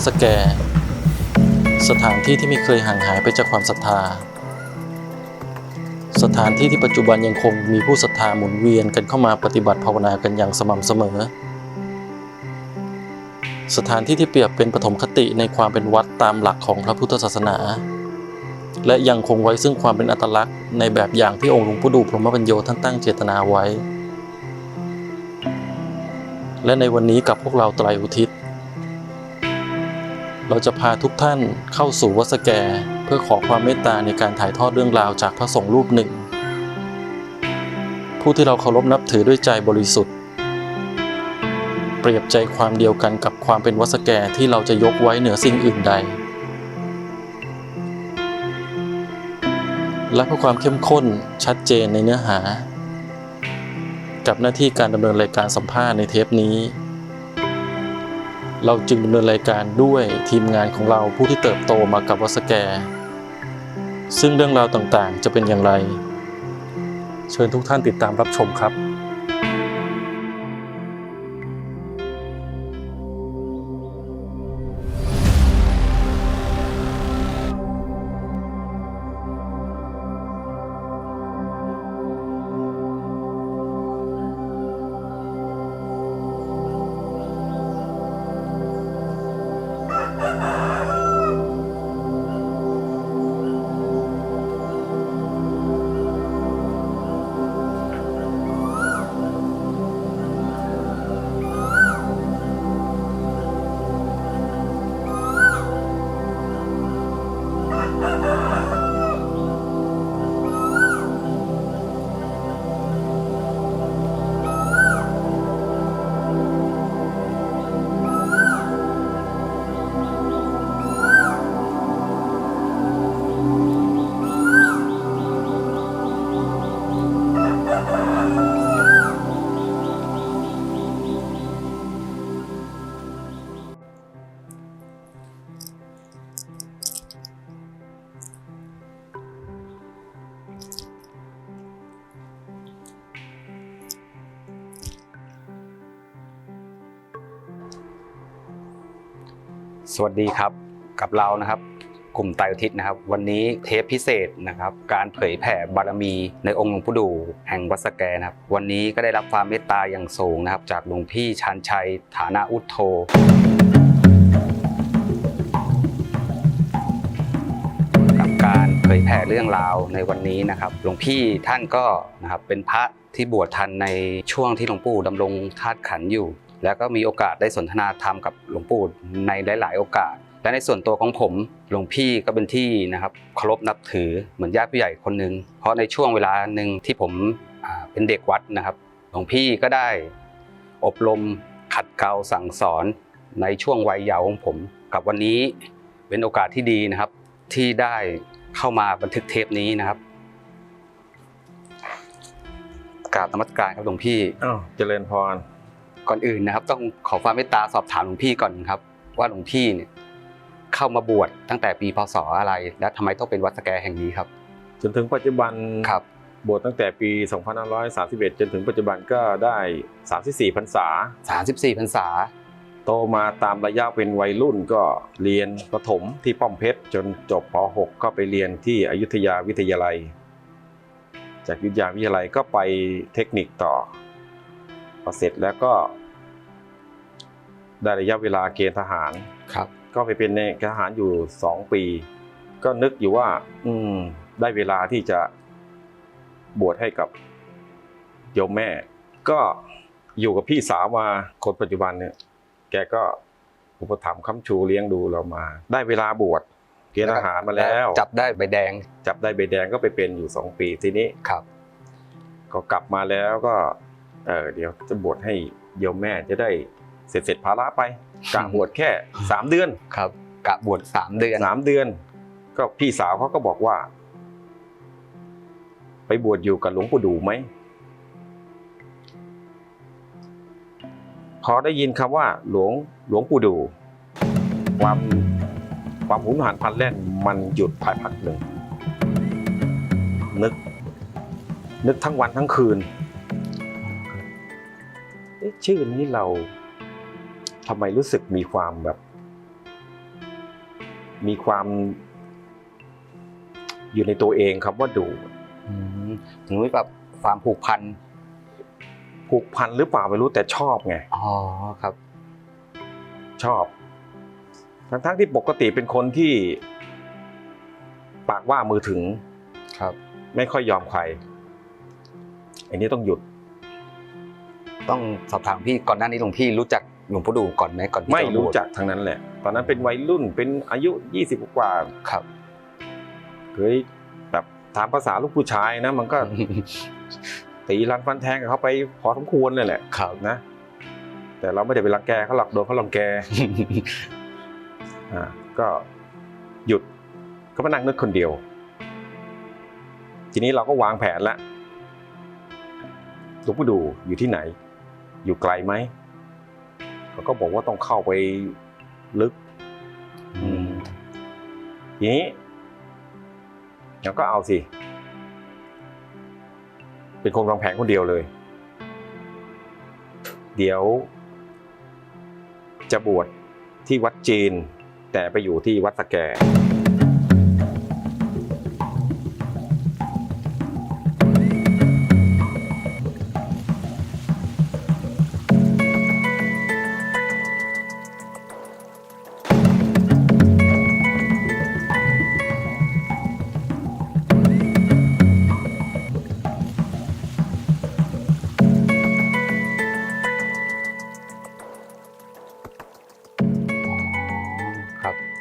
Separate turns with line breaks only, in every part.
ดสแก สถานที่ที่ไม่เคยห่างหายไปจากความศรัทธา สถานที่ที่ปัจจุบันยังคงมีผู้ศรัทธาหมุนเวียนกันเข้ามาปฏิบัติภาวนากันอย่างสม่ำเสมอ สถานที่ที่เปรียบเป็นปฐมคติในความเป็นวัดตามหลักของพระพุทธศาสนา และยังคงไว้ซึ่งความเป็นอัตลักษณ์ในแบบอย่างที่องค์หลวงปู่ดูพรหมปัญโยท่านตั้งเจตนาไว้ และในวันนี้กับพวกเราไตรอุทิศ เราจะพาทุกท่านเข้าสู่วัดสแก เพื่อขอความเมตตาในการถ่ายทอดเรื่องราวจากพระสงฆ์รูปหนึ่ง ผู้ที่เราเคารพนับถือด้วยใจบริสุทธิ์ เปรียบใจความเดียวกันกับความเป็นวัดสแกที่เราจะยกไว้เหนือสิ่งอื่นใด และเพื่อความเข้มข้นชัดเจนในเนื้อหา กับหน้าที่การดำเนินรายการสัมภาษณ์ในเทปนี้ เราจึงดำเนินรายการด้วยทีมงานของเราผู้ที่เติบโตมากับวัสแก ซึ่งเรื่องราวต่างๆ จะเป็นอย่างไร เชิญทุกท่านติดตามรับชมครับ
สวัสดีครับกับเรานะครับกลุ่มไตรอุทิศนะครับ วันนี้เทปพิเศษนะครับ การเผยแผ่บารมีในองค์หลวงปู่ดูแห่งวัดสแกนะครับ วันนี้ก็ได้รับความเมตตาอย่างสูงนะครับ จากหลวงพี่ชันชัยฐานะอุทโธกับการเผยแผ่เรื่องราวในวันนี้นะครับหลวงพี่ท่านก็นะครับเป็นพระที่บวชทันในช่วงที่หลวงปู่ดำรงธาตุขันอยู่ แล้วก็มีโอกาสได้สนทนาธรรมกับหลวงปู่ในหลาย ๆ โอกาส และในส่วนตัวของผมหลวงพี่ก็เป็นที่นะครับเคารพนับถือเหมือนญาติผู้ใหญ่คนหนึ่งเพราะในช่วงเวลาหนึ่งที่ผมเป็นเด็กวัดนะครับ หลวงพี่ก็ได้อบรมขัดเกลาสั่งสอนในช่วงวัยเยาว์ของผม กับวันนี้เป็นโอกาสที่ดีนะครับ ที่ได้เข้ามาบันทึกเทปนี้นะครับกราบนมัสการครับหลวงพี่
อ้าวเจริญพร
ก่อนอื่นนะครับ ต้องขอความเมตตาสอบถามหลวงพี่ก่อนครับ ว่าหลวงพี่เนี่ยเข้ามาบวชตั้งแต่ปีพศอะไร และทำไมต้องเป็นวัดสแกแห่งนี้ครับ
จนถึงปัจจุบัน
ครับ
บวชตั้งแต่ปี 2531 จนถึงปัจจุบันก็ได้ 34พรรษา
34พรรษา
โตมาตามระยะเป็นวัยรุ่นก็เรียนประถมที่ป้อมเพชร จนจบป .6 ก็ไปเรียนที่อยุธยาวิทยาลัย จากอยุธยาวิทยาลัยก็ไปเทคนิคต่อ พอเสร็จแล้วก็ได้ระยะเวลาเกณฑ์ทหาร
ครับ
ก็ไปเป็นในทหารอยู่สองปี ก็นึกอยู่ว่า อืม ได้เวลาที่จะบวชให้กับโยมแม่ ก็อยู่กับพี่สาวมาคนปัจจุบันเนี่ย แกก็อุปถัมภ์ค้ำชูเลี้ยงดูเรามา ได้เวลาบวชเกณฑ์ทหารมาแล้ว
จับได้ใบแดง
จับได้ใบแดงก็ไปเป็นอยู่สองปีทีนี้
ครับ
ก็กลับมาแล้วก็ เออเดี๋ยวจะบวชให้โยมแม่จะได้เสร็จเสร็จภาระไปกะบวชแค่สามเดือน
ครับกะบวชสามเดือน
สามเดือน ก็พี่สาวเขาก็บอกว่า ไปบวชอยู่กับหลวงปู่ดูไหมพอได้ยินคำว่าหลวงหลวงปู่ดู ความความหุนหันพลันแล่นมันหยุดภายพักหนึ่งนึก นึกทั้งวันทั้งคืนเอ๊ะ ชื่อนี้เราทำไมรู้สึกมีความแบบ มีความ อยู่ในตัวเองครับว่าดุ
อืมถึงมีแบบความผูกพัน
ผูกพันหรือเปล่าไม่รู้แต่ชอบไง
อ๋อครับ
ชอบ ทั้งๆที่ปกติเป็นคนที่ ปากว่ามือถึง
ครับ
ไม่ค่อยยอมใครอันนี้ต้องหยุด
ต้องสอบถามพี่ก่อนหน้านี้หลวงพี่รู้จักหลวงปู่ดูก่อนไหมก่อนที่
ไม่
จะาบวช
รู้จักทั้งนั้นแหละ ตอนนั้นเป็นวัยรุ่นเป็นอายุยี่สิบกว่า
ครับ
เคยแบบตามภาษาลูกผู้ชายนะ มันก็ ตีรันฟันแทงกับเขาไปพอสมควรเลยแหละ
ครับ
นะ แต่เราไม่ได้ไปรังแกเขาหรอกโดนเขารังแกอ่าก็หยุดก็มานั่งนึกคนเดียว ทีนี้เราก็วางแผนละหลวงปู่ดูอยู่ที่ไหน อยู่ไกลไหมเขาก็บอกว่าต้องเข้าไปลึก
อืม
ทีนี้เราก็เอาสิ เป็นคนวางแผนคนเดียวเลย เดี๋ยว จะบวชที่วัดจีน แต่ไปอยู่ที่วัดสแก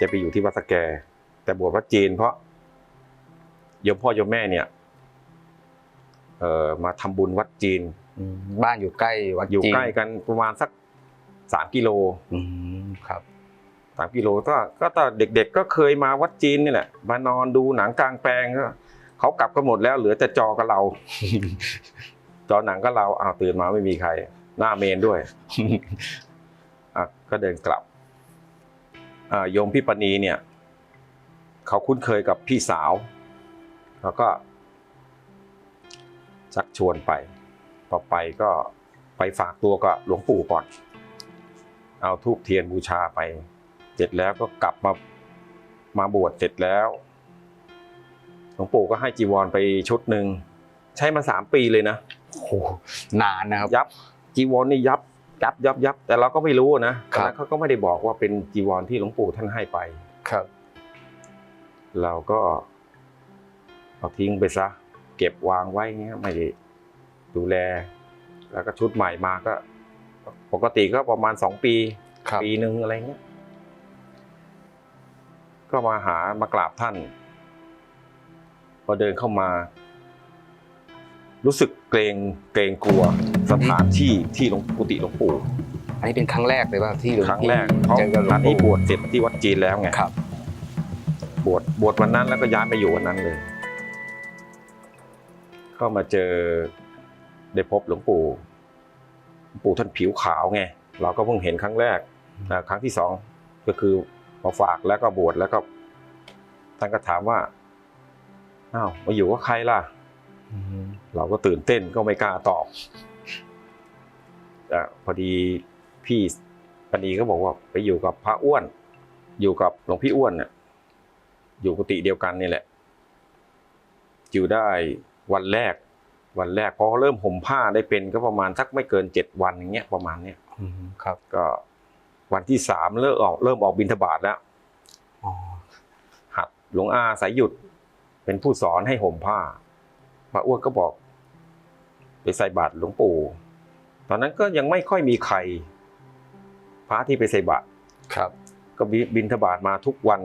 ไปอยู่ที่วัดสแก แต่บวชวัดจีนเพราะโยมพ่อโยมแม่เนี่ย เอ่อมาทำบุญวัดจีน
อืมบ้านอยู่ใกล้วัด
อยู่
จีน
ใกล้กันประมาณสักสามกิโล
อืมครับ
สามกิโลก็ก็ตอนเด็กๆ ก็เคยมาวัดจีนนี่แหละ มานอนดูหนังกลางแปลงก็เขากลับกันหมดแล้ว เหลือแต่จอกับเรา จอหนังก็เราอ้าวตื่นมาไม่มีใคร หน้าเมนด้วยอะก็เดินกลับอ่า โยมพี่ปณีเนี่ย เขาคุ้นเคยกับพี่สาวเขาก็ชักชวนไปพอไปก็ไปฝากตัวกับหลวงปู่ก่อน เอาทูบเทียนบูชาไป เสร็จแล้วก็กลับมามาบวชเสร็จแล้ว หลวงปู่ก็ให้จีวรไปชุดหนึ่ง ใช้มาสามปีเลยนะ
โอ้โหนานนะครับ
ยับจีวรนี่ยับ ยับยับยับแต่เราก็ไม่รู้นะ
ค
ต
รั
อบนนั้นเขาก็ไม่ได้บอกว่าเป็นจีวรที่หลวงปู่ท่านให้ไป
ครับ
เราก็เอาทิ้งไปซะ เก็บวางไว้เงี้ยไม่ได้ดูแล แล้วก็ชุดใหม่มาก็ ปกติก็ประมาณสองปี
ครับ
ปีหนึ่งอะไรเงี้ยก็มาหามากราบท่าน พอเดินเข้ามา รู้สึก เกรงเกรงกลัวสถานที่ที่หลวงกุฏิหลวงปู่
อันนี้เป็นครั้งแรกเลยว่าที่หลวง
ครั้ง
พี่
แรกเพราะ
เจอกับหลว
อั
ง
นนี้บ
ปู่
วชเสร็จที่วัดจีนแล้วไง
ครับ
บวชบวชวันนั้นแล้วก็ย้ายไปอยู่วันนั้นเลย ก็มาเจอได้พบหลวงปู่หลวงปู่ท่านผิวขาวไงเราก็เพิ่งเห็นครั้งแรกอ่าครั้งที่สองก็คือมาฝากแล้วก็บวชแล้วก็ท่านก็ถามว่าอ้าวมาอยู่กับใครล่ะ
อืม
เราก็ตื่นเต้นก็ไม่กล้าตอบอะพอดีพี่ปณีก็บอกว่าไปอยู่กับพระอ้วน อยู่กับหลวงพี่อ้วนเนี่ยอยู่กุฏิเดียวกันนี่แหละ อยู่ได้วันแรก วันแรกพอเริ่มห่มผ้าได้เป็นก็ประมาณสักไม่เกินเจ็ดวันอย่างเงี้ยประมาณเนี้ย
อืมครับ
ก็วันที่สามเริ่มออกเริ่มออกบิณฑบาตแล้ว
อ๋อ
หัดหลวงอาสายหยุดเป็นผู้สอนให้ห่มผ้า พระอ้วนก็บอกไปใส่บาตรหลวงปู่ ตอนนั้นก็ยังไม่ค่อยมีใครพระที่ไปใส่บาตร
ครับ
ก็บิบินทบาทมาทุกวัน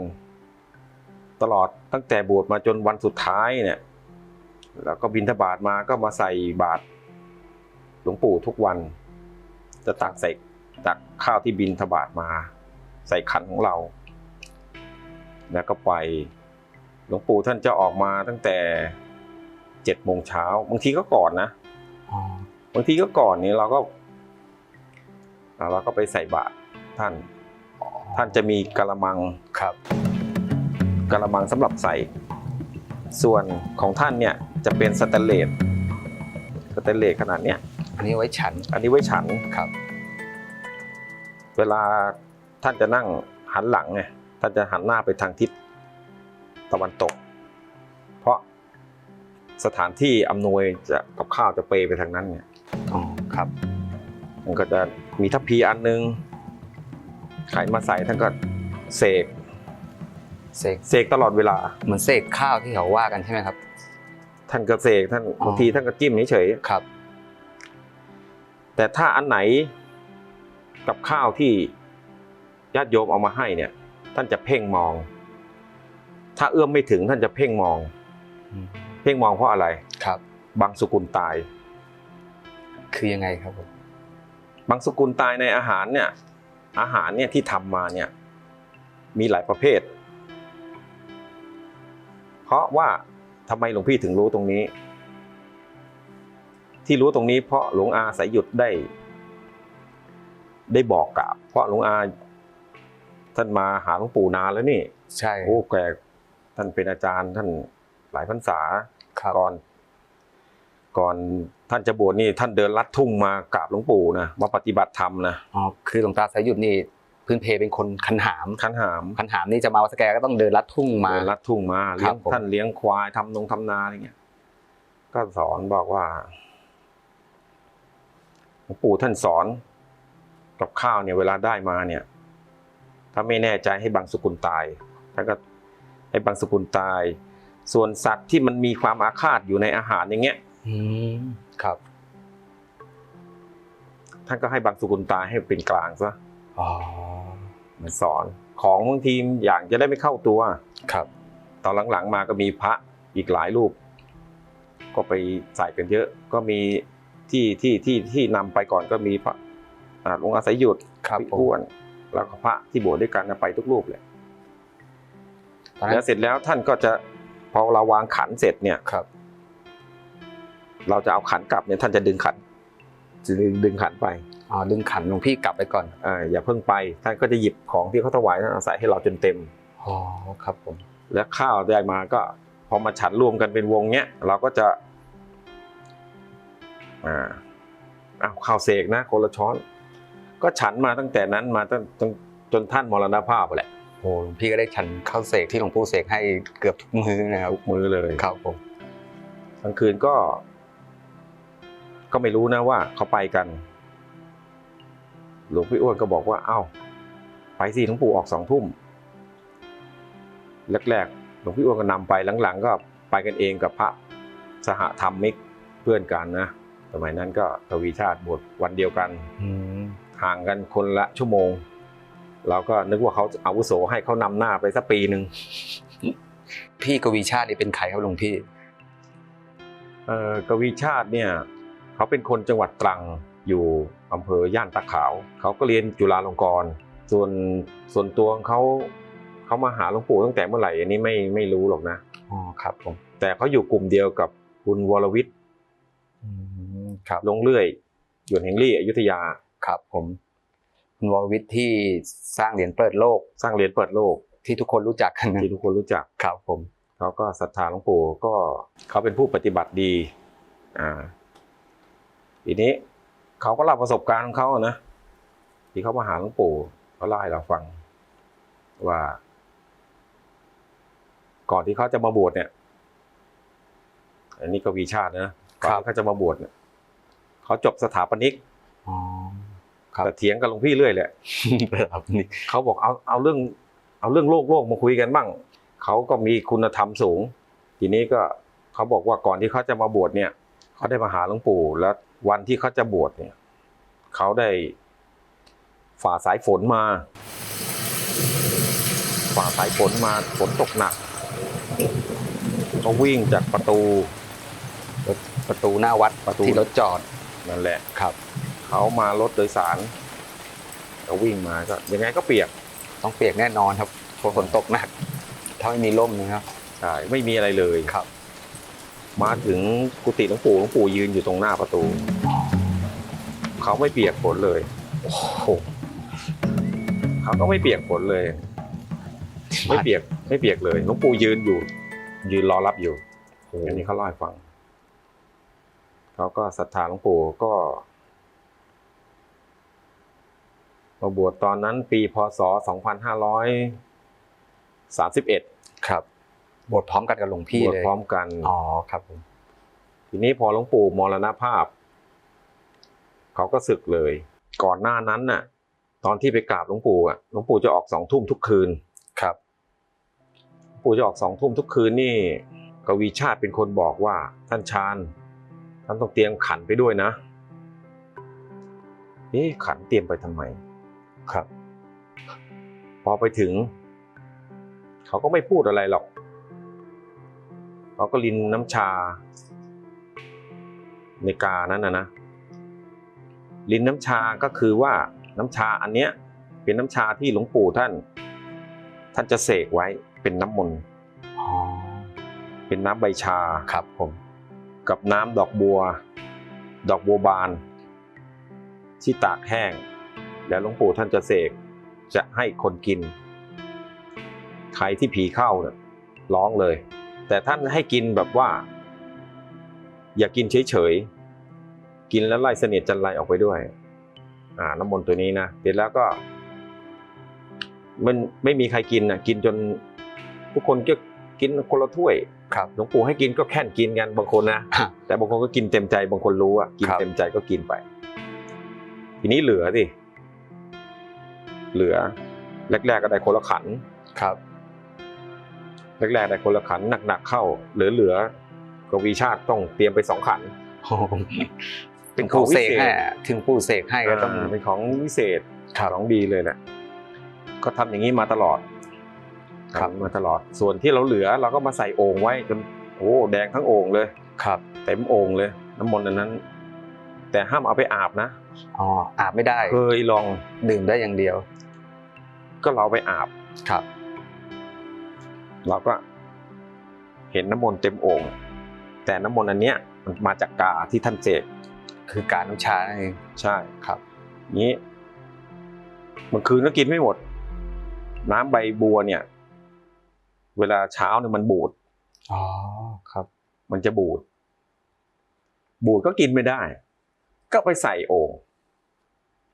ตลอดตั้งแต่บวชมาจนวันสุดท้ายเนี่ย แล้วก็บินทบาทมาก็มาใส่บาตรหลวงปู่ทุกวัน จะตักใส่ตักข้าวที่บินทบาทมา ใส่ขันของเรา แล้วก็ไป หลวงปู่ท่านจะออกมาตั้งแต่ เจ็ดโมงเช้าบางทีก็ก่อนนะ
อ๋อบา
งทีก็ก่อนนี้เราก็อ่าเราก็ไปใส่บาตรท่าน ท่านจะมีกะละมัง
ครับ
กะละมังสำหรับใส่ ส่วนของท่านเนี่ยจะเป็นสแตนเลสสแตนเลสขนาดเนี้ย
อันนี้ไว้ฉัน
อันนี้ไว้ฉัน
ครับ
เวลาท่านจะนั่งหันหลังไงท่านจะหันหน้าไปทางทิศตะวันตกเพราะ สถานที่อำนวยจะกับข้าวจะเปไปทางนั้นเนี่ย
อ๋อครับ
มันก็จะมีทัพพีอันนึงไขมาใส่ท่านก็เสก
เสก
เสกตลอดเวลา
เหมือนเศษข้าวที่เขาว่ากันใช่ไหมครับ
ท่านก็เสกท่าน
อ๋อ
บางทีท่านก็จิ้มเฉย
ครับ
ๆแต่ถ้าอันไหนกับข้าวที่ญาติโยมเอามาให้เนี่ย ท่านจะเพ่งมอง ถ้าเอื้อมไม่ถึงท่านจะเพ่งมอง
อืม
เพ่งมองเพราะอะไร
ครับ
บางสุกุลตาย
คือยังไงครับผม
บางสกุลตายในอาหารเนี่ย อาหารเนี่ยที่ทำมาเนี่ย มีหลายประเภท เพราะว่าทำไมหลวงพี่ถึงรู้ตรงนี้ ที่รู้ตรงนี้เพราะหลวงอาสายหยุดได้ ได้บอกกล่าวเพราะหลวงอาท่านมาหาหลวงปู่นานแล้วนี่
ใช่
โอ้แกท่านเป็นอาจารย์ท่านหลายพรรษา
ครับ
ก่อน ก่อนท่านจะบวชนี่ท่านเดินลัดทุ่งมากราบหลวงปู่นะมาปฏิบัติธรรมนะ
อ๋อคือหลวงตาสายหยุดนี่พื้นเพเป็นคนคันหาม
ขันหาม
คันหามนี่จะมาวัดสแกก็ต้องเดินลัดทุ่งมา
เดินลัดทุ่งมา
ค
เลี้
รั
ย
บ
ง
ผม
ท่านเลี้ยงควายทำนงทำนาอะไรเงี้ย ก็สอนบอกว่าหลวงปู่ท่านสอนกับข้าวเนี่ยเวลาได้มาเนี่ย ถ้าไม่แน่ใจให้บางสกุลตายท่านก็ให้บางสกุลตาย ส่วนสัตว์ที่มันมีความอาฆาตอยู่ในอาหารอย่างเงี้ย
อืมครับ
ท่านก็ให้บางสกุลตายให้เป็นกลางซะ
อ๋อ
มันสอนของบางทีอย่างจะได้ไม่เข้าตัว
ครับ
ตอนหลังๆมาก็มีพระอีกหลายรูป ก็ไปใส่กันเยอะ ก็มีที่ที่ที่ที่นำไปก่อนก็มีพระอ่าหลวงอาศัยหยุด
ครับ
พี่
ผม
อ้วน แล้วก็พระที่บวชด้วยกันนะไปทุกรูปเลย
ตอนนั้
แล้ว
น
เสร็จแล้วท่านก็จะ พอเราวางขันเสร็จเนี่ย
ครับ
เราจะเอาขันกลับเนี่ยท่านจะดึงขันจะดึงดึงขันไป
อ๋อดึงขันหลวงพี่กลับไปก่อน
อ่าอย่าเพิ่งไปท่านก็จะหยิบของที่เขาถวายท่านเอาใส่ให้เราจนเต็ม
อ๋อครับผม
แล้วข้าวได้มาก็พอมาฉันรวมกันเป็นวงเนี้ยเราก็จะอ่าอ้าวข้าวเสกนะคนละช้อน ก็ฉันมาตั้งแต่นั้นมาตั้งจนจนท่านมรณภาพแหละ
โอ้ หลวงพี่ก็ได้ฉันข้าวเสกที่หลวงปู่เสกให้เกือบทุกมื้อนะครับ
ทุกมือเลย
ครับผม
กลางคืนก็ ก็ไม่รู้นะว่าเขาไปกัน หลวงพี่อ้วนก็บอกว่า เอ้า ไปสิหลวงปู่ออกสองทุ่มแรกๆหลวงพี่อ้วนก็นำไปหลังๆ ก็ไปกันเองกับพระสหธรรมิกเพื่อนกันนะสมัยนั้นก็ทวีชาติบวชวันเดียวกัน
อืม
ห่างกันคนละชั่วโมง เราก็นึกว่าเขาอาวุโสให้เขานำหน้าไปสักปีหนึ่ง
พี่กวีชาตินี่เป็นใครครับหลวงพี่
เอ่อกวีชาติเนี่ยเขาเป็นคนจังหวัดตรังอยู่อำเภอย่านตะขาว เขาก็เรียนจุฬาลงกรณ์ส่วนส่วนตัวของเขาเขามาหาหลวงปู่ตั้งแต่เมื่อไหร่อันนี้ไม่ไม่รู้หรอกนะ
อ๋อครับผม
แต่เขาอยู่กลุ่มเดียวกับคุณวรวิทย์
อืมครับ
ลงเลื่อยหยวนแห่งลี่อยุธยา
ครับผม คุณวรวิทย์ที่สร้างเหรียญเปิดโลก
สร้างเหรียญเปิดโลก
ที่ทุกคนรู้จักกันนะ
ที่ทุกคนรู้จัก
ครับผม
เขาก็ศรัทธาหลวงปู่ก็เขาเป็นผู้ปฏิบัติดีอ่าทีนี้เขาก็เล่าประสบการณ์ของเขาอะนะที่เขามาหาหลวงปู่เขาเล่าให้เราฟัง ว่า ก่อนที่เขาจะมาบวชเนี่ย อันนี้ก็วีชาตินะก่อนที่เขาจะมาบวชเนี่ยเขาจบสถาปนิก
อ๋อครับ
แต่เถียงกับหลวงพี่เรื่อยแหละ
ครับนี่
เขาบอกเอาเอาเรื่อง เอาเรื่องโลกโลกมาคุยกันบ้างเขาก็มีคุณธรรมสูง ทีนี้ก็เขาบอกว่าก่อนที่เขาจะมาบวชเนี่ยเขาได้มาหาหลวงปู่ แล้ววันที่เขาจะบวชเนี่ยเขาได้ฝ่าสายฝนมา ฝ่าสายฝนมาฝนตกหนักเขาวิ่งจากประตู
ประตูหน้าวัด
ประตู
ที่รถจอด
นั่นแหละ
ครับ
เขามารถโดยสารเขาวิ่งมาก็ยังไงก็เปียก
ต้องเปียกแน่นอนครับเพราะฝนตกหนัก ถ้าไม่มีร่มนะครับ
ใช่ไม่มีอะไรเลย
ครับ
มาถึงกุฏิหลวงปู่หลวงปู่ยืนอยู่ตรงหน้าประตู เขาไม่เปียกฝนเลย
โอ้โห
เขาก็ไม่เปียกฝนเลย ไม่เปียกไม่เปียกเลยหลวงปู่ยืนอยู่ ยืนรอรับอยู่อันนี้เขาเล่าให้ฟังเขาก็ศรัทธาหลวงปู่ก็ มาบวชตอนนั้นปีพศ 2500สามสิบเอ็ด
ครับ บวชพร้อมกันกับหลวงพี่
บวช
เลย
พร้อมกัน
อ๋อครับผม
ทีนี้พอหลวงปู่มรณภาพ เขาก็ศึกเลย ก่อนหน้านั้นน่ะ ตอนที่ไปกราบหลวงปู่อะ หลวงปู่จะออกสองทุ่มทุกคืน
ครับ
หลวงปู่จะออกสองทุ่มทุกคืนนี่กวีชาติเป็นคนบอกว่าท่านชาญท่านต้องเตรียมขันไปด้วยนะ เอ๊ะขันเตรียมไปทำไม
ครับ
พอไปถึง เขาก็ไม่พูดอะไรหรอกเขาก็ลินน้ำชา ในกานั้นนะนะลินน้ำชาก็คือว่าน้ำชาอันเนี้ย เป็นน้ำชาที่หลวงปู่ท่าน ท่านจะเสกไว้เป็นน้ำมนต์
อ๋อ
เป็นน้ำใบชา
ครับผม
กับน้ำดอกบัว ดอกบัวบาน ที่ตากแห้ง แล้วหลวงปู่ท่านจะเสกจะให้คนกิน ใครที่ผีเข้าเนี่ยร้องเลย แต่ท่านให้กินแบบว่า อย่ากินเฉยๆ กินแล้วไล่เสนียดจันไรออกไปด้วย อ่าน้ำมนต์ตัวนี้นะเสร็จแล้วก็ มันไม่มีใครกินนะกินจนทุกคนก็กินคนละถ้วย
ครับ
หลวงปู่ให้กินก็แค่นกินกันบางคนนะ
ฮะ
แต่บางคนก็กินเต็มใจบางคนรู้อะกิน
ครับ
เต็มใจก็กินไป ทีนี้เหลือสิ เหลือแรกๆก็ได้คนละขัน
ครับ
แรกๆได้คนละขันหนักๆเข้า เหลือๆกวีชาติต้องเตรียมไปสองขัน
โอ้โห
เป็น
ปู่
ของวิ
เส
เศ
ก
ษ
ให้อะถึงปู่เสกให้ก็ต้องา
เป็นของวิเศษ
ครับ
ของดีเลยแหละก็ทำอย่างนี้มาตลอด
ครับ
ทำมาตลอด ส่วนที่เราเหลือเราก็มาใส่โอ่งไว้จนโอ้แดงทั้งโอ่งเลย
ครับ
เต็มโอ่งเลย น้ำมนต์อันนั้น แต่ห้ามเอาไปอาบนะ
อ๋ออาบไม่ได้
เคยลอง
ดื่มได้อย่างเดียว
ก็เราไปอาบ
ครับ
เราก็เห็นน้ำมนต์เต็มโอ่งแต่น้ำมนต์อันเนี้ยมันมาจากกาที่ท่านเสก
คือการน้ำชานั่นเอง
ใช่
ครับ
นี้มันคืนก็กินไม่หมด น้ำใบบัวเนี่ย เวลาเช้าเนี่ยมันบูด
อ๋อครับ
มันจะบูด บูดก็กินไม่ได้ ก็ไปใส่โอ่ง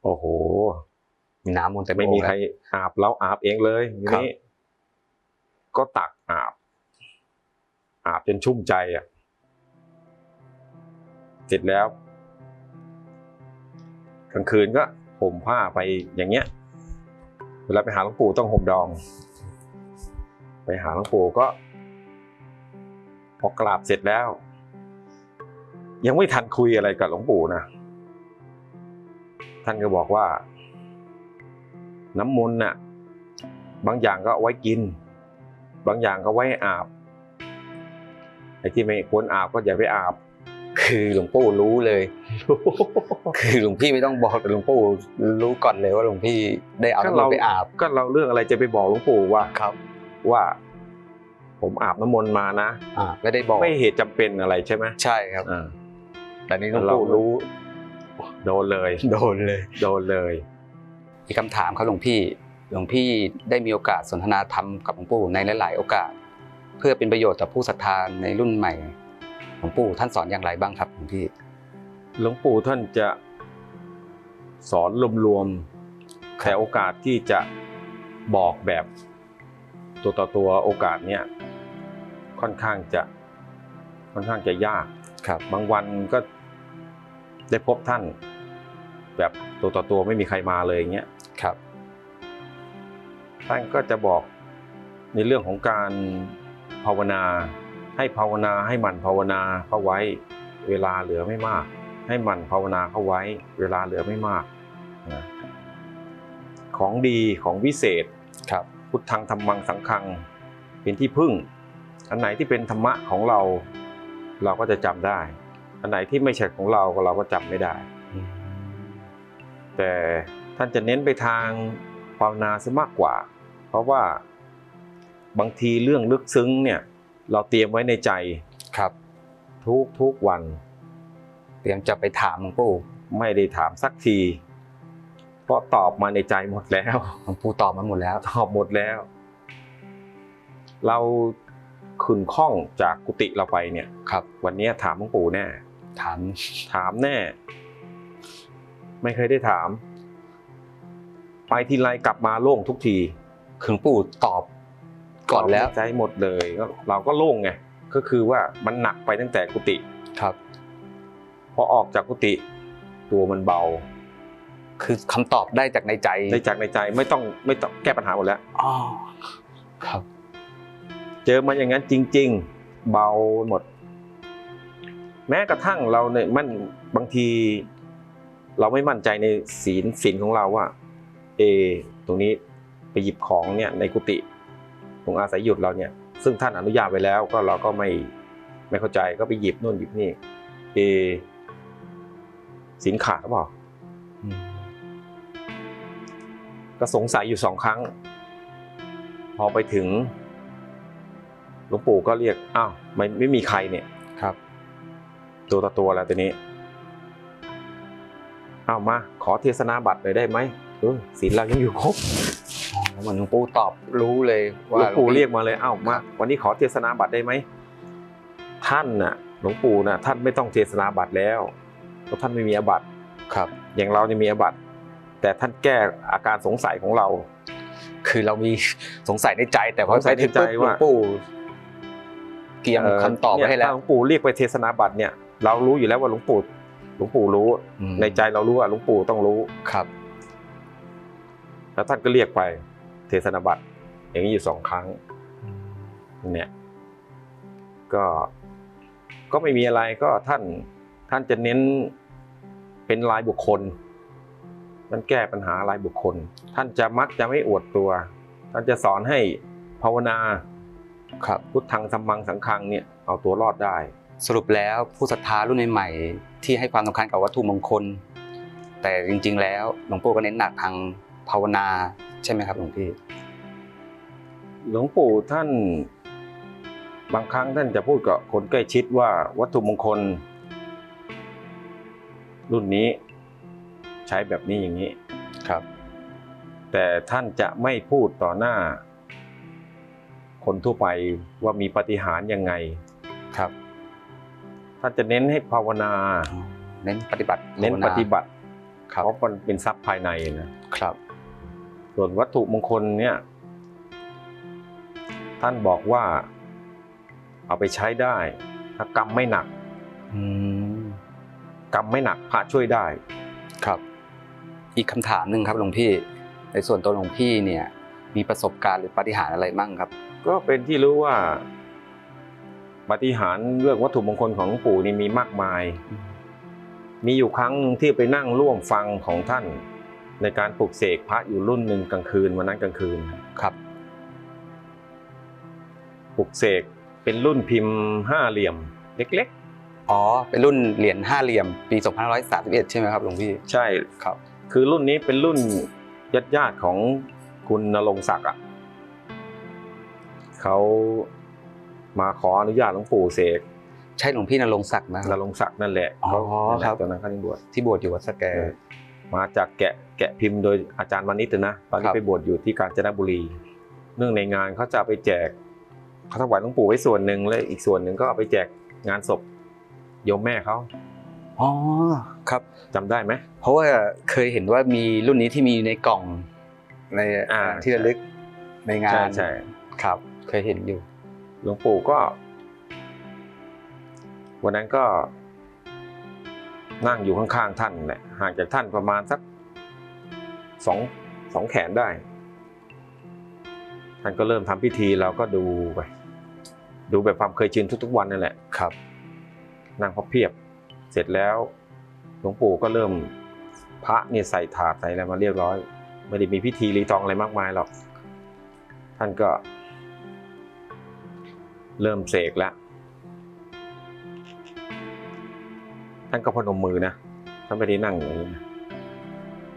โอ้โห
มีน้ำมนต์แต่
ไม่มีใครอาบเราอาบเองเลยที
ครับ
นี้ก็ตักอาบ อาบจนชุ่มใจอะเสร็จแล้ว กลางคืนก็ห่มผ้าไปอย่างเงี้ย เวลาไปหาหลวงปู่ต้องห่มดอง ไปหาหลวงปู่ก็ พอกราบเสร็จแล้ว ยังไม่ทันคุยอะไรกับหลวงปู่นะท่านก็บอกว่า น้ำมนต์น่ะบางอย่างก็เอาไว้กิน บางอย่างก็ไว้อาบไอ้ที่ไม่ควรอาบก็อย่าไปอาบ
คือหลวงปู่รู้เลย คือหลวงพี่ไม่ต้องบอกแต่หลวงปู่รู้ก่อนเลยว่าหลวงพี่ได้เอา
ก็
น้ำมน
เรา
ต์ไปอาบ
ก็เราเรื่องอะไรจะไปบอกหลวงปู่ว่า
ครับ
ว่าผมอาบน้ำมนต์มานะ
อ่าไม่ได้บอก
ไม่เหตุจำเป็นอะไรใช่ไหม
ใช่ครับ
อ่า
แต่นี่หลวง
เรา
ปู่รู้
โดนเลย
โดนเลย
โดนเลย
มีคำถามครับหลวงพี่ หลวงพี่ได้มีโอกาสสนทนาธรรมกับหลวงปู่ในหลาย ๆ โอกาส เพื่อเป็นประโยชน์ต่อผู้ศรัทธาในรุ่นใหม่ หลวงปู่ท่านสอนอย่างไรบ้างครับหลวงพี่
หลวงปู่ท่านจะสอนรวมๆแต่โอกาสที่จะบอกแบบตัวต่อตัวโอกาสเนี้ยค่อนข้างจะค่อนข้างจะยาก
ครับ
บางวันก็ได้พบท่าน แบบตัวต่อตัวไม่มีใครมาเลยอย่างเงี้ย
ครับ
ท่านก็จะบอกในเรื่องของการภาวนา ให้ภาวนาให้หมันภาวนาเข้าไว้ เวลาเหลือไม่มาก ให้หมันภาวนาเข้าไว้ เวลาเหลือไม่มากนะของดีของวิเศษ
ครับ
พุทธังธรรมังสังฆังเป็นที่พึ่ง อันไหนที่เป็นธรรมะของเรา เราก็จะจำได้ อันไหนที่ไม่ใช่ของเราก็เราก็จำไม่ได้ แต่ท่านจะเน้นไปทางภาวนาซะมากกว่า เพราะว่าบางทีเรื่องลึกซึ้งเนี่ยเราเตรียมไว้ในใจ
ครับ
ทุกทุกวัน
เตรียมจะไปถามหลวงปู่
ไม่ได้ถามสักทีเพราะตอบมาในใจหมดแล้ว
หลวงปู่ตอบมาหมดแล้ว
ตอบหมดแล้ว เราขุนข้องจากกุฏิเราไปเนี่ย
ครับ
วันนี้ถามหลวงปู่แน่
ถาม
ถามแน่ ไม่เคยได้ถาม ไปทีไรกลับมาโล่งทุกที
คือหลวงปู่ตอบก่อนแล้ว
ใจหมดเลยก็เราก็โล่งไงก็คือว่ามันหนักไปตั้งแต่กุฏิ
ครับ
พอออกจากกุฏิตัวมันเบา
คือคำตอบได้จากในใจ
ได้จากในใจไม่ต้องไม่ต้องแก้ปัญหาหมดแล้ว
อ๋อครับ
เจอมาอย่างนั้นจริง ๆ เบาหมด แม้กระทั่งเราเนี่ยมันบางที เราไม่มั่นใจในศีลศีลของเราว่า เอ ตรงนี้ไปหยิบของเนี่ยในกุฏิตรงอาศัยหยุดเราเนี่ย ซึ่งท่านอนุญาตไว้แล้วก็เราก็ไม่ไม่เข้าใจก็ไปหยิบนู่นหยิบนี่ เอศีลขาดหรือเปล่า
อืม
ก็สงสัยอยู่สองครั้ง พอไปถึงหลวงปู่ก็เรียกอ้าวไม่ไม่มีใครเนี่ย
ครับ
ตัวต่อตัวแล้วตัวนี้ เอามาขอเทศนาบัตรหน่อยได้ไหมเออศีลเรายังอยู่ครบ
เหมือนหลวงปู่ตอบรู้เลย
ห
ว่า
ลวงปู่
พี่
เรียกมาเลยเอ้ามา
ครับ
วันนี้ขอเทศนาบัตรได้ไหมท่านน่ะ หลวงปู่น่ะ ท่านไม่ต้องเทศนาบัตรแล้วเพราะท่านไม่มีอาบัตร
ครับ
อย่างเราเนี่ยมีอาบัตรแต่ท่านแก้อาการสงสัยของเรา
คือเรามีสงสัยในใจ แต่พอ
สงสัยในใจ
ไปถึงปุ๊บหลว
ว่า
งปู่เตรียมคำตอบไว้ให้
เนี่ย
แล้ว
ถ้าหลวงปู่เรียกไปเทศนาบัตรเนี่ย เรารู้อยู่แล้วว่าหลวงปู่ห ลวงปู่รู้
อืม
ในใจเรารู้ว่าหลวงปู่ต้องรู้
ครับ
แล้วท่านก็เรียกไป เทศนาบัตรอย่างนี้อยู่สองครั้งเนี่ย ก็ก็ไม่มีอะไรก็ท่านท่านจะเน้นเป็นรายบุคคล มันแก้ปัญหารายบุคคล ท่านจะมักจะไม่อวดตัว ท่านจะสอนให้ภาวนา
ครับ
พุทธังสัมมังสังคังเนี่ย เอาตัวรอดได้
สรุปแล้วผู้ศรัทธารุ่นใหม่ๆที่ให้ความสำคัญกับวัตถุมงคล แต่จริง ๆ แล้วหลวงปู่ก็เน้นหนักทางภาวนาใช่ไหมครับหลวงพี่
หลวงปู่ท่านบางครั้งท่านจะพูดกับคนใกล้ชิดว่าวัตถุมงคล รุ่นนี้ใช้แบบนี้อย่างนี้
ครับ
แต่ท่านจะไม่พูดต่อหน้า คนทั่วไปว่ามีปาฏิหารย์ยังไง
ครับ
ท่านจะเน้นให้ภาวนา
เน้นปฏิบัติ
เน้นปฏิบัติ
ครับ
เพราะมันเป็นทรัพย์ภายในนะครับ ส่วนวัตถุมงคลเนี่ย ท่านบอกว่า เอาไปใช้ได้ ถ้ากรรมไม่หนัก
อืม
กรรมไม่หนักพระช่วยได้
ครับ อีกคำถามหนึ่งครับหลวงพี่ ในส่วนตัวหลวงพี่เนี่ย มีประสบการณ์หรือปาฏิหาริย์อะไรมั่งครับ
ก็เป็นที่รู้ว่า ปาฏิหารย์เรื่องวัตถุมงคลของหลวงปู่นี่มีมากมาย มีอยู่ครั้งหนึ่งที่ไปนั่งร่วมฟังของท่าน ในการปลุกเสกพระอยู่รุ่นหนึ่งกลางคืนวันนั้นกลางคืน
ครับ
ปลุกเสกเป็นรุ่นพิมพ์ห้าเหลี่ยมเล็ก
อ๋อ เป็นรุ่นเหรียญห้าเหลี่ยม ปี2531 ใช่ไหมครับหลวงพี่
ๆใช่
ครับ
คือรุ่นนี้เป็นรุ่นญาติญาติๆของคุณนรงค์ศักดิ์อะเขา มาขออนุญาตหลวงปู่เสก
ใช่หลวงพี่นรงค์ศักดิ์นะ
นรงค์ศักดิ์นั่นแหละ
อ๋อ
เขานั่นแหละ
ครับ
ตอนนั้นเขายังบวช
ที่บวชอยู่วัดสแก
เออมาจากแกะแกะพิมพ์โดยอาจารย์วานิชนะตอน
ค
นี้
รับ
ไปบวชอยู่ที่กาญจนบุรี เนื่องในงานเขาจะเอาไปแจกเขาถวายหลวงปู่ไว้ส่วนหนึ่งและอีกส่วนหนึ่งก็เอาไปแจกงานศพโยมแม่เขา
อ๋อครับ
จำได้ไหม
เพราะว่าเคยเห็นว่ามีรุ่นนี้ที่มีในกล่องใน
อ่า
ที่ระลึกในงา
ใช่
น
ใช่
ครับ เคยเห็นอยู่
หลวงปู่ก็ วันนั้นก็นั่งอยู่ข้างๆท่านแหละห่างจากท่านประมาณสักสองสองแขนได้ ท่านก็เริ่มทำพิธีเราก็ดูไปดูแบบความเคยชินทุกๆวันนั่นแหละ
ครับ
นั่งพับเพียบ เสร็จแล้ว หลวงปู่ก็เริ่มพระเนี่ยใส่ถาดใส่อะไรมาเรียบร้อย ไม่ได้มีพิธีรีตองอะไรมากมายหรอก ท่านก็ เริ่มเสกแล้วท่านก็พนมมือนะท่านไม่ได้นั่งอย่างนี้นะ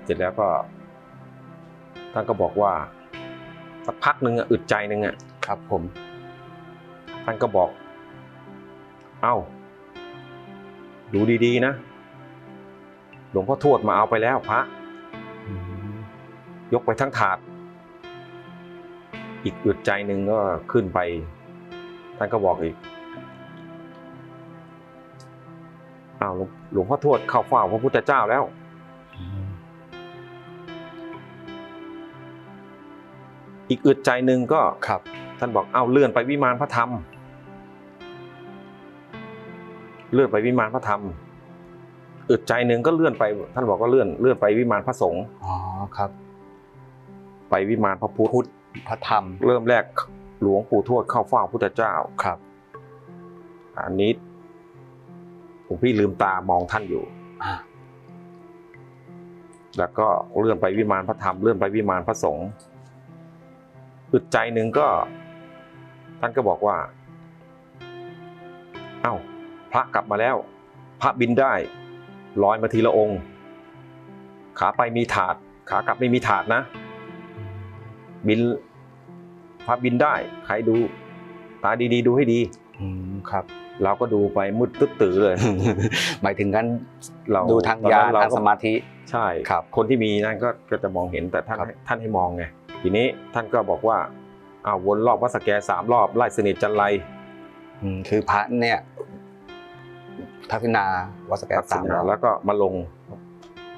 เสร็จแล้วก็ ท่านก็บอกว่า สักพักหนึ่งอะอึดใจหนึ่งอะ
ครับ ผม
ท่านก็บอก เอ้า ดูดีๆนะหลวงพ่อทวดมาเอาไปแล้วพระยกไปทั้งถาด อีกอึดใจหนึ่งก็ขึ้นไป ท่านก็บอกอีกอ้าวหลวงหลวงพ่อทวดเข้าเฝ้าพระพุทธเจ้าแล้วอีกอึดใจหนึ่งก็
ครับ
ท่านท่านบอกเอ้าเลื่อนไปวิมานพระธรรม เลื่อนไปวิมานพระธรรมอึดใจหนึ่งก็เลื่อนไป ท่านบอกก็เลื่อนเลื่อนไปวิมานพระสงฆ์
อ๋อครับ
ไปวิมานพระพุทธ
พุทธพระธรรม
เริ่มแรก หลวงปู่ทวดเข้าเฝ้าพุทธเจ้า
ครับ
อันนี้ผมพี่ลืมตามองท่านอยู่
อ่า
แล้วก็เลื่อนไปวิมานพระธรรมเลื่อนไปวิมานพระสงฆ์อึดใจหนึ่งก็ ท่านก็บอกว่า เอ้า พระกลับมาแล้ว พระบินได้ลอยมาทีละองค์ ขาไปมีถาด ขากลับไม่มีถาดนะ บิน พระบินได้ ใครดู ตาดีๆ ดูให้ดี
อืมครับ
เราก็ดูไปมืดตึ๊ดตื้อเลย
หมายถึงกัน
เรา
ดูทาง
ตอน
ญา
นั้
ณ
นเรา
ทาง
ก็
สมาธิ
ใช่
ครับ
คนที่มีนั่นก็ก็จะมองเห็นแต่ท่าน
ครับ
ให้ท่านให้มองไงทีนี้ท่านก็บอกว่าอ้าววนรอบวัดสแกสามรอบไล่สนิทจันไร
อืมคือพระเนี่ยทักษินาวัดสแกนสามรอบ
แล้วก็มาลง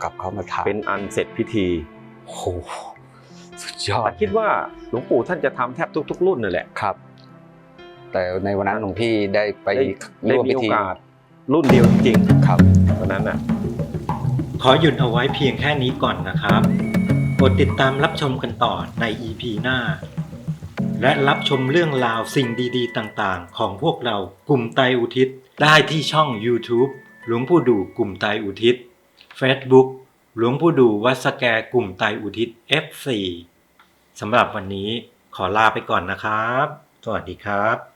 กลับเข้ามาถาม
เป็นอันเสร็จพิธี
โอ้โห สุดยอด
แต่คิดว่าหลวงปู่ท่านจะทำแทบทุก ๆ รุ่นนั่นแหละ
ครับ แต่ในวันนั้นหลวงพี่ได้ไป
ได้ได้
ร่วม
มี
พิ
โอ
ธี
กาสรุ่นเดียวจริง
ครับ
ๆตอนนั้นน่ะ
ขอหยุดเอาไว้เพียงแค่นี้ก่อนนะครับโปรดติดตามรับชมกันต่อใน EP หน้า และรับชมเรื่องราวสิ่งดีๆ ต่างๆ ของพวกเรากลุ่มไตรอุทิศ ได้ที่ช่อง YouTube หลวงปู่ดูกลุ่มไตรอุทิศ Facebook หลวงปู่ดูวัดสแกกลุ่มไตอุทิศ F4 สำหรับวันนี้ขอลาไปก่อนนะครับ สวัสดีครับ